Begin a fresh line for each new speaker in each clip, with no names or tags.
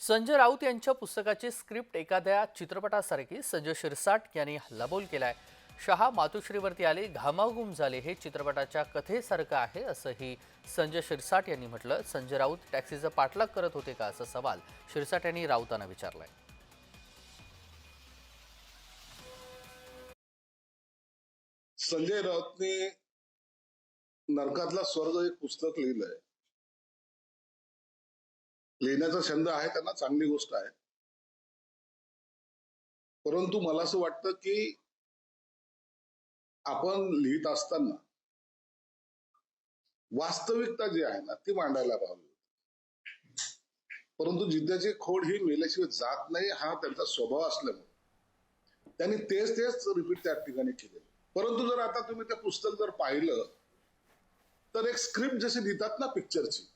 संजय राऊत यांच्या पुस्तकाची स्क्रिप्ट एखाद्या चित्रपटासारखी संजय शिरसाट यांनी हल्लाबोल केलाय. शहा मातोश्रीवरती आले घामाघूम झाले हे चित्रपटाच्या कथेसारखं आहे असंही संजय शिरसाट यांनी म्हटलं. संजय राऊत टॅक्सीचा पाठलाग करत होते का असा सवाल शिरसाट यांनी राऊतांना विचारलाय.
संजय राऊतने नरकातला स्वर्ग एक पुस्तक लिहिलंय. लिहिण्याचा छंद आहे त्यांना चांगली गोष्ट आहे. परंतु मला असं वाटतं की आपण लिहित असताना वास्तविकता जी आहे ना ती मांडायला पाहिजे. परंतु जिद्दाची खोड ही मेल्याशिवाय जात नाही हा त्यांचा स्वभाव असल्यामुळे. त्यांनी तेच तेच रिपीट त्या ठिकाणी केले परंतु जर आता तुम्ही ते पुस्तक जर पाहिलं तर एक स्क्रिप्ट जशी लिहितात ना पिक्चरची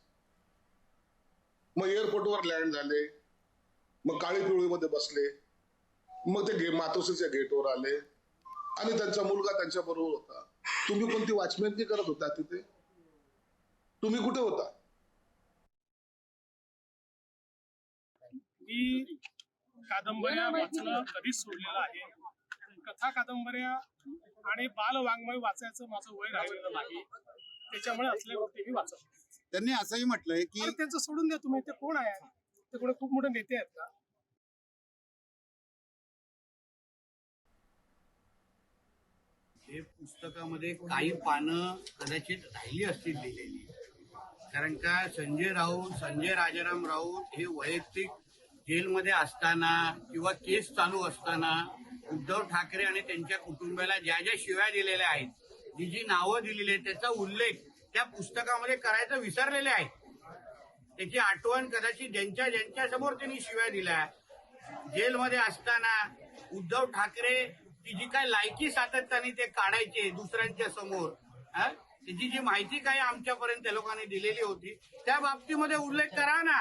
मग एअरपोर्टवर लँड झाले. मग काळी पिवळीमध्ये बसले. मग ते गे मातोश्रीच्या गेटवर आले. आणि त्यांचा मुलगा त्यांच्या बरोबर होता. तुम्ही कोणती वॉचमॅनकी करत होता तिथे? तुम्ही कुठे होता?
मी कादंबऱ्या वाचणं कधीच सोडलेलं आहे. कथा कादंबऱ्या आणि बाल वाङ्मय वाचायचं माझं वय राहिलेलं नाही. त्याच्यामुळे असल्या गोष्टी मी वाचत
त्यांनी असंही म्हटलंय की
अरे त्यांचं सोडून द्या तुम्ही. ते कोण आहे? ते कोणी खूप मोठे नेते आहेत का?
हे पुस्तकामध्ये काही पानं कदाचित राहिली असतील लिहिलेली. कारण का संजय राऊत संजय राजाराम राऊत हे वैयक्तिक जेलमध्ये असताना किंवा केस चालू असताना उद्धव ठाकरे आणि त्यांच्या कुटुंबाला ज्या ज्या शिव्या दिलेल्या आहेत जी जी नावं दिलेली आहेत त्याचा उल्लेख त्या पुस्तकामध्ये करायचं विसरलेले आहेत. त्याची आठवण कदाचित ज्यांच्या ज्यांच्या समोर त्यांनी शिव्या दिल्या. जेलमध्ये असताना उद्धव ठाकरे ती जी काय लायकी सातत्याने ते काढायचे दुसऱ्यांच्या समोर हा? त्याची जी माहिती काय आमच्यापर्यंत त्या लोकांनी दिलेली होती त्या बाबतीमध्ये उल्लेख करा ना.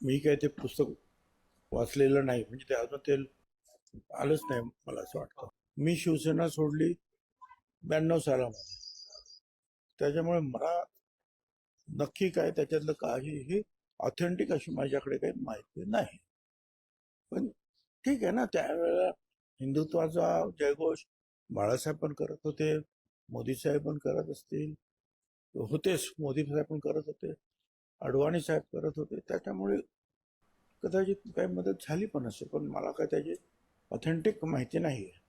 मी काय ते पुस्तक वाचलेलं नाही. म्हणजे ते अजून ते आलंच नाही मला असं वाटतं. मी शिवसेना सोडली ब्याण्णव सालामध्ये. त्याच्यामुळे मला नक्की काय त्याच्यातलं काहीही ऑथेंटिक अशी माझ्याकडे काही माहिती नाही. पण ठीक आहे ना त्यावेळेला हिंदुत्वाचा जयघोष बाळासाहेब पण करत होते मोदी साहेब पण करत असतील होतेच मोदी साहेब पण करत होते अडवाणी साहेब करत होते. त्याच्यामुळे कदाचित काही मदत झाली पण असेल पण मला काय त्याची ऑथेंटिक माहिती नाही. आहे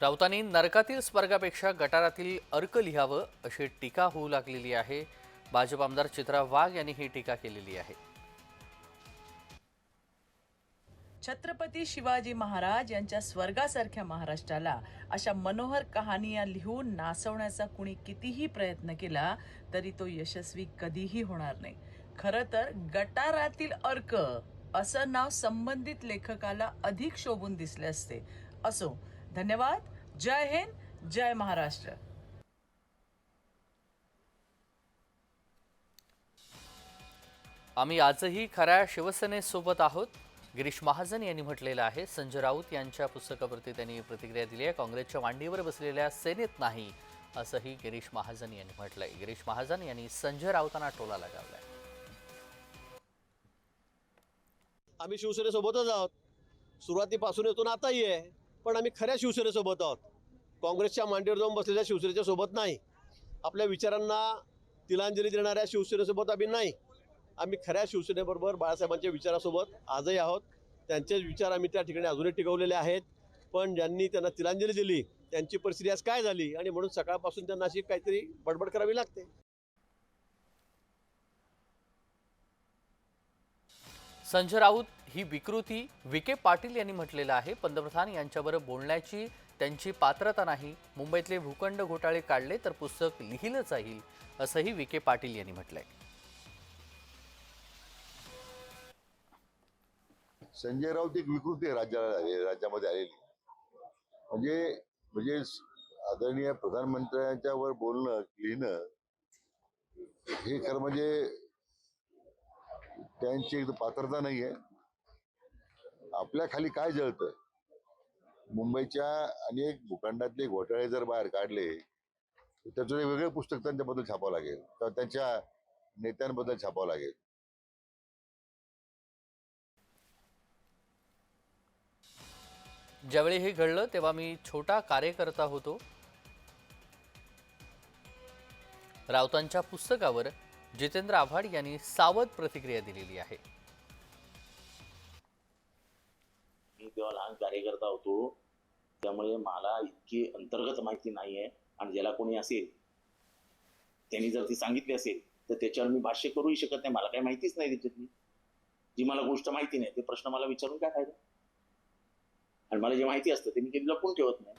राऊतांनी नरकातील स्वर्गापेक्षा गटारातील अर्क लिहावं अशी टीका होऊ लागलेली आहे. भाजप आमदार चित्रा वाघ यांनी ही टीका केलेली आहे.
छत्रपती शिवाजी महाराज यांच्या स्वर्गासारख्या महाराष्ट्राला अशा मनोहर कहानिया लिहून नाचवण्याचा कुणी कितीही प्रयत्न केला तरी तो यशस्वी कधीही होणार नाही. खरं तर गटारातील अर्क असं नाव संबंधित लेखकाला अधिक शोभून दिसले असते. असो धन्यवाद. जय हिंद जय महाराष्ट्र.
आम्ही आजही खऱ्या शिवसेनेसोबत आहोत. गिरीश महाजन यांनी म्हटलेलं आहे संजय राऊत यांच्या पुस्तकावरती त्यांनी प्रतिक्रिया दिली आहे काँग्रेसच्या मांडीवर बसलेल्या सेनेत नाही असंही गिरीश महाजन यांनी म्हटलंय. गिरीश महाजन यांनी संजय राऊतांना टोला लगावलाय.
आम्ही शिवसेनेसोबतच आहोत. सुरुवातीपासून येतो आताही आहे पण आम्ही खऱ्या शिवसेनेसोबत आहोत. काँग्रेसच्या मांडीवर जाऊन बसलेल्या शिवसेनेच्या सोबत नाही. आपल्या विचारांना तिलांजली देणाऱ्या शिवसेनेसोबत आम्ही नाही. आम्ही खऱ्या शिवसेनेबरोबर बाळासाहेबांच्या विचारासोबत आजही आहोत. त्यांचेच विचार आम्ही त्या ठिकाणी अजूनही टिकवलेले आहेत. पण ज्यांनी त्यांना तिलांजली दिली त्यांची परिस्थिती आज काय झाली आणि म्हणून सकाळपासून त्यांना अशी काहीतरी बडबड करावी लागते.
संजय राऊत ही विकृती विखे पाटील यांनी म्हटलेलं आहे. पंतप्रधान यांच्यावर बोलण्याची त्यांची पात्रता नाही. मुंबईतले भूखंड घोटाळे काढले तर पुस्तक लिहिलं जाईल असंही विखे पाटील यांनी म्हटलंय.
संजय राऊत एक विकृती राज्याला राज्यामध्ये आलेली. म्हणजे म्हणजे आदरणीय प्रधानमंत्र्यांच्या वर बोलणं लिहिणं हे खरं म्हणजे त्यांची एक पात्रता नाही आहे आपल्या खाली काय जळतं मुंबईच्या अनेक भूखंडातले घोटाळे जर बाहेर काढले तर त्याचं वेगळं पुस्तक त्यांच्याबद्दल छापावं लागेल. किंवा त्यांच्या नेत्यांबद्दल छापावं लागेल.
ज्यावेळी हे घडलं तेव्हा मी छोटा कार्यकर्ता होतो. राऊतांच्या पुस्तकावर जितेंद्र आव्हाड यांनी सावध प्रतिक्रिया दिलेली आहे.
मी तेव्हा लहान कार्यकर्ता होतो त्यामुळे मला इतकी अंतर्गत माहिती नाही आहे आणि ज्याला कोणी असेल त्यांनी जर ती सांगितली असेल तर त्याच्यावर मी भाष्य करूही शकत नाही. मला काही माहितीच नाही त्याच्यातली. जी मला गोष्ट माहिती नाही ते प्रश्न मला विचारून काय फायदा? आणि मला जे माहिती असतं ते मी कधी लपून ठेवत नाही.